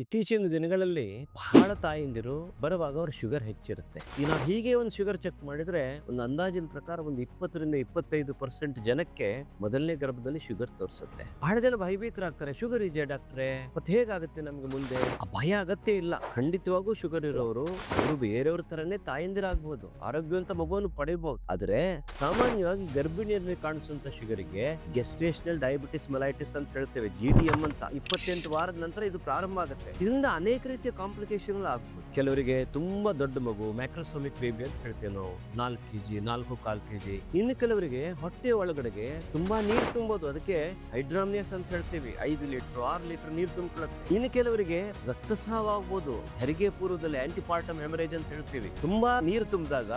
ಇತ್ತೀಚಿನ ದಿನಗಳಲ್ಲಿ ಬಹಳ ತಾಯಂದಿರು ಬರುವಾಗ ಅವ್ರ ಶುಗರ್ ಹೆಚ್ಚಿರುತ್ತೆ. ಈಗ ನಾವು ಹೀಗೆ ಒಂದು ಶುಗರ್ ಚೆಕ್ ಮಾಡಿದ್ರೆ ಒಂದು ಅಂದಾಜಿನ ಪ್ರಕಾರ ಒಂದು ಇಪ್ಪತ್ತರಿಂದ ಇಪ್ಪತ್ತೈದು ಪರ್ಸೆಂಟ್ ಜನಕ್ಕೆ ಮೊದಲನೇ ಗರ್ಭದಲ್ಲಿ ಶುಗರ್ ತೋರಿಸುತ್ತೆ. ಬಹಳ ಜನ ಭಯಭೀತರಾಗ್ತಾರೆ ಶುಗರ್ ಇದೆಯಾ ಡಾಕ್ಟ್ರೆ? ಮತ್ತೆ ಹೇಗಾಗುತ್ತೆ ನಮ್ಗೆ ಮುಂದೆ? ಆ ಭಯ ಅಗತ್ಯ ಇಲ್ಲ. ಖಂಡಿತವಾಗೂ ಶುಗರ್ ಇರೋರು ಅವರು ಬೇರೆಯವ್ರ ತರನೇ ತಾಯಂದಿರಾಗ್ಬೋದು ಆರೋಗ್ಯವಂತ ಮಗುವನ್ನು ಪಡೆಯಬಹುದು. ಆದ್ರೆ ಸಾಮಾನ್ಯವಾಗಿ ಗರ್ಭಿಣಿಯರಲ್ಲಿ ಕಾಣಿಸುವಂತ ಶುಗರಿಗೆ ಗೆಸ್ಟೇಷನಲ್ ಡಯಾಬಿಟಿಸ್ ಮೆಲೈಟಿಸ್ ಅಂತ ಹೇಳ್ತೇವೆ ಜಿ ಡಿ ಎಂ ಅಂತ. ಇಪ್ಪತ್ತೆಂಟು ವಾರದ ನಂತರ ಇದು ಪ್ರಾರಂಭ ಆಗುತ್ತೆ. ಇದರಿಂದ ಅನೇಕ ರೀತಿಯ ಕಾಂಪ್ಲಿಕೇಶನ್ ಆಗ್ಬೋದು ಕೆಲವರಿಗೆ ತುಂಬಾ ದೊಡ್ಡ ಮಗು, ಮ್ಯಾಕ್ರೋಸೋಮಿಕ್ ಬೇಬಿ ಅಂತ ಹೇಳ್ತೇವೆ ನಾವು. ನಾಲ್ಕು ಕೆಜಿ, ನಾಲ್ಕು ಕಾಲ್ ಕೆಜಿ. ಇನ್ನು ಕೆಲವರಿಗೆ ಹೊಟ್ಟೆ ಒಳಗಡೆಗೆ ತುಂಬಾ ನೀರು ತುಂಬೋದು. ಅದಕ್ಕೆ ಹೈಡ್ರಾಮಿಯಸ್ ಅಂತ ಹೇಳ್ತೀವಿ. ಐದು ಲೀಟರ್, ಆರು ಲೀಟರ್ ನೀರು ತುಂಬಿಕೊಳ್ಳುತ್ತೆ ಇನ್ನು ಕೆಲವರಿಗೆ ರಕ್ತಸ್ರಾವ ಆಗ್ಬೋದು ಹೆರಿಗೆ ಪೂರ್ವದಲ್ಲಿ ಆಂಟಿಪಾರ್ಟಮ್ ಹೆಮರೇಜ್ ಅಂತ ಹೇಳ್ತೀವಿ. ತುಂಬಾ ನೀರು ತುಂಬಿದಾಗ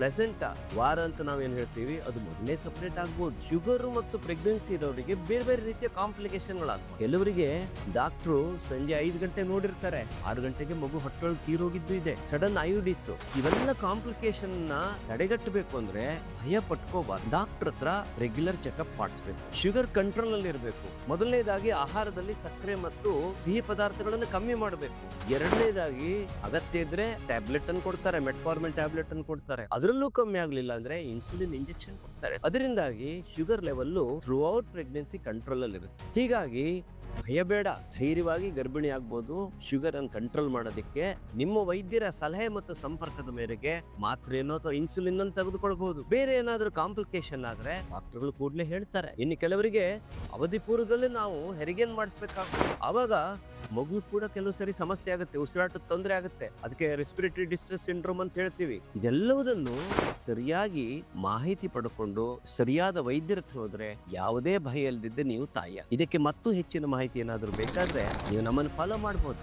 ಪ್ಲೆಸೆಂಟ್ ವಾರ ಅಂತ ನಾವೇನ್ ಹೇಳ್ತೀವಿ, ಅದು ಮೊದಲೇ ಸಪರೇಟ್ ಆಗ್ಬೋದು. ಶುಗರ್ ಮತ್ತು ಪ್ರೆಗ್ನೆನ್ಸಿ ಇರೋರಿಗೆ ಬೇರೆ ಬೇರೆ ರೀತಿಯ ಕಾಂಪ್ಲಿಕೇಶನ್ಗಳಾಗ್ಬೋದು ಕೆಲವರಿಗೆ ಡಾಕ್ಟ್ರು ಸಂಜೆ ಐದು ಗಂಟೆ ನೋಡಿರ್ತಾರೆ. ಆರು ಗಂಟೆಗೆ ಮಗು ಹೊಟ್ಟೆಯೊಳಗೆ ತೀರೋಗಿದ್ದು ಇದೆ. ಸಡನ್ ಐಯುಡಿಸ್ ಇವೆಲ್ಲ ಕಾಂಪ್ಲಿಕೇಶನ್ನ ತಡೆಗಟ್ಟಬೇಕು ಅಂದ್ರೆ ಭಯ ಪಟ್ಕೋಬಾರ್ದು. ಡಾಕ್ಟರ್ ಹತ್ರ ರೆಗ್ಯುಲರ್ ಚೆಕಪ್ ಮಾಡಿಸ್ಬೇಕು. ಶುಗರ್ ಕಂಟ್ರೋಲ್ ಅಲ್ಲಿ ಇರಬೇಕು. ಮೊದಲನೇದಾಗಿ ಆಹಾರದಲ್ಲಿ ಸಕ್ಕರೆ ಮತ್ತು ಸಿಹಿ ಪದಾರ್ಥಗಳನ್ನು ಕಮ್ಮಿ ಮಾಡಬೇಕು. ಎರಡನೇದಾಗಿ ಅಗತ್ಯ ಇದ್ರೆ ಟ್ಯಾಬ್ಲೆಟ್ ಅನ್ನು ಕೊಡ್ತಾರೆ ಮೆಟ್ಫಾರ್ಮಿನ್ ಟ್ಯಾಬ್ಲೆಟ್ ಅನ್ನು ಕೊಡ್ತಾರೆ. ಅದರಲ್ಲೂ ಕಮ್ಮಿ ಆಗಲಿಲ್ಲ ಅಂದ್ರೆ ಇನ್ಸುಲಿನ್ ಇಂಜೆಕ್ಷನ್ ಕೊಡ್ತಾರೆ. ಅದರಿಂದಾಗಿ sugar level throughout pregnancy control ಅಲ್ಲಿ ಇರುತ್ತೆ ಹೀಗಾಗಿ ಭಯ ಬೇಡ ಧೈರ್ಯವಾಗಿ ಗರ್ಭಿಣಿ ಆಗ್ಬೋದು, ಶುಗರ್ ಅನ್ನು ಕಂಟ್ರೋಲ್ ಮಾಡೋದಕ್ಕೆ ನಿಮ್ಮ ವೈದ್ಯರ ಸಲಹೆ ಮತ್ತು ಸಂಪರ್ಕದ ಮೇರೆಗೆ ಮಾತ್ರೆನೋ ಅಥವಾ ಇನ್ಸುಲಿನ್ ಅನ್ನು ತೆಗೆದುಕೊಳ್ಬಹುದು. ಬೇರೆ ಏನಾದರೂ ಕಾಂಪ್ಲಿಕೇಶನ್ ಆದರೆ ಡಾಕ್ಟರ್ಗಳು ಕೂಡಲೇ ಹೇಳ್ತಾರೆ. ಇನ್ನು ಕೆಲವರಿಗೆ ಅವಧಿ ಪೂರ್ವದಲ್ಲಿ ನಾವು ಹೆರಿಗೆನ್ ಮಾಡಿಸ್ಬೇಕಾಗ್ತದೆ. ಅವಾಗ ಮಗು ಕೂಡ ಕೆಲವು ಸರಿ ಸಮಸ್ಯೆ ಆಗುತ್ತೆ, ಉಸಿರಾಟದ ತೊಂದರೆ ಆಗುತ್ತೆ. ಅದಕ್ಕೆ ರೆಸ್ಪಿರೇಟರಿ ಡಿಸ್ಟ್ರೆಸ್ ಸಿಂಡ್ರೋಮ್ ಅಂತ ಹೇಳ್ತೀವಿ. ಇದೆಲ್ಲವುದನ್ನು ಸರಿಯಾಗಿ ಮಾಹಿತಿ ಪಡ್ಕೊಂಡು, ಸರಿಯಾದ ವೈದ್ಯರ ಹತ್ರ ಹೋದ್ರೆ ಯಾವುದೇ ಭಯ ಇಲ್ಲದಿದ್ದೆ ನೀವು ತಾಯಿಯ. ಇದಕ್ಕೆ ಮತ್ತೂ ಹೆಚ್ಚಿನ ಮಾಹಿತಿ ಏನಾದರೂ ಬೇಕಾದ್ರೆ ನೀವು ನಮ್ಮನ್ನು ಫಾಲೋ ಮಾಡ್ಬೋದು.